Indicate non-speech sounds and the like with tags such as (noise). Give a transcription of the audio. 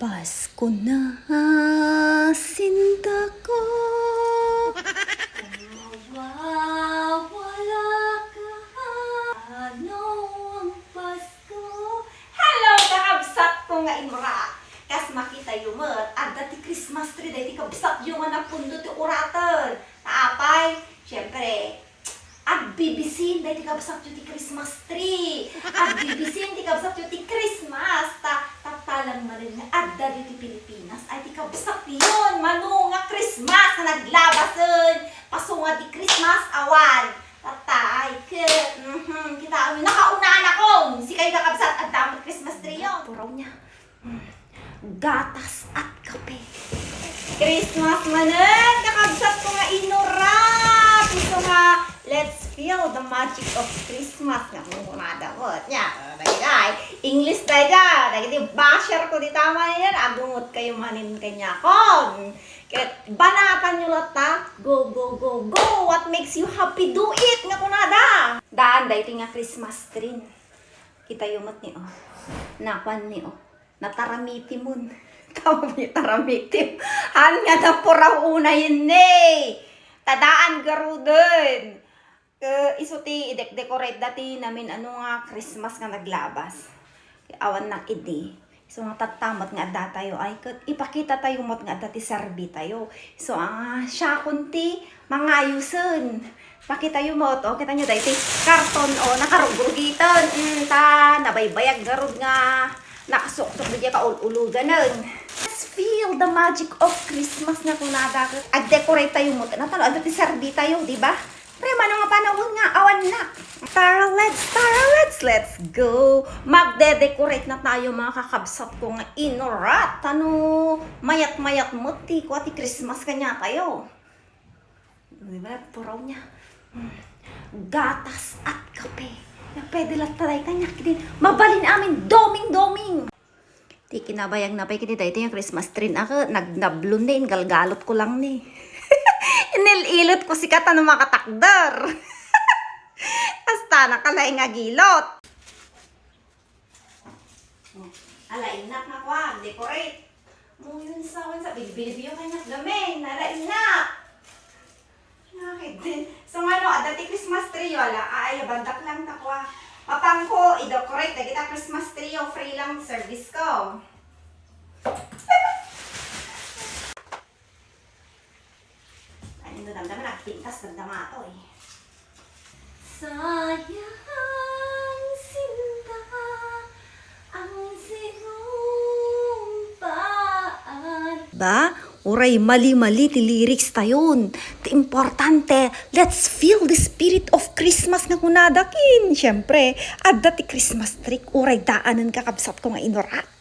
Pasko na, sinta ko. Mawawala ka, ano ang Pasko? Hello, kakabsat ko nga inura. Kas makita yung mat, at dati Christmas tree, dati kabsat yung nga napundo ti uratan. Naapay, syempre, at bibisin, dahil ti kabsat yung ti Christmas tree. At bibisin, ti kabsat yung ti Christmas. Ta tatalang man rin nga, at dali ti Pilipinas. Ay ti kabsat yun, manu nga Christmas na naglabasan. Pasunga ti Christmas awan. Tatay, ke, mhm, kita amin, nakaunaan ako. Si kayo kakabsat, at dapat Christmas tree yun. Puraw niya. Mm, Gatas at kape. Christmas manan, kakabsat ko nga inurat. Ito nga, let's feel the magic of Christmas. Nga mo kumada mo. Nya, dagay. English tayo. Dagay di basher ko di tama yan. Agungot kayo manin kanya. Kaya banatan nyo lata. Go, go, go, go. What makes you happy? Do it. Nga kunada. Daan, dahil nga Christmas tree. Kita yumot ni oh. Nakwan ni oh. Nataramiti mun. (laughs) Mo yung taramiti. Han nga na puraw una yun eh. Tadaan garudin. Uh, isuti i-decorate dati namin ano nga Christmas nga naglabas. Awan ng idi. So nga tatamat nga da tayo ay ipakita tayo mot nga dati serbi tayo. So ang siya kunti mga ayusan. Pakita yung mot, oh, kita nyo dahil karton, oh, nakarugugitan, mm, ta, nabaybayag garud nga, nakasuksok na ka ulugan nun. Let's feel the magic of Christmas nga kung nada. Ag-decorate tayo mo. Natalo, ag dati serbi tayo, di ba? Pre, mano nga panahon nga, awan na. Tara, let's, tara, let's, let's go. Magde-decorate na tayo mga kakabsat ko nga inorat. Ano, mayat-mayat mo, ti, ko ati Christmas kanya tayo. Di ba, puraw niya. Hmm. Gatas at kape. Na pwede lang talay kanya din. Mabalin amin, doming-doming. Di kinabayang na pa kiti ito yung Christmas tree ako. Nagnablon din, galgalot ko lang ni. Inililot ko si kata ng mga katakdar. (laughs) Hasta nakalay nga gilot. Alain na na kwa, decorate. Mo yun sa akin sa bilbil-bil kanya gamin, nalain na. Nakit din. So nga no, adati Christmas tree wala, ay bandak lang na kwa. Papang ko, i-decorate kita Christmas tree free lang service ko. Hindi damdaman na, pintas damdama to eh. Sayang sinta ang sinumpaan. Ba? Uray, mali-mali ti lyrics tayon. Ti importante, let's feel the spirit of Christmas nga kunadakin. Siyempre, adda ti Christmas trick, uray daanan kakabsat ko nga inorat.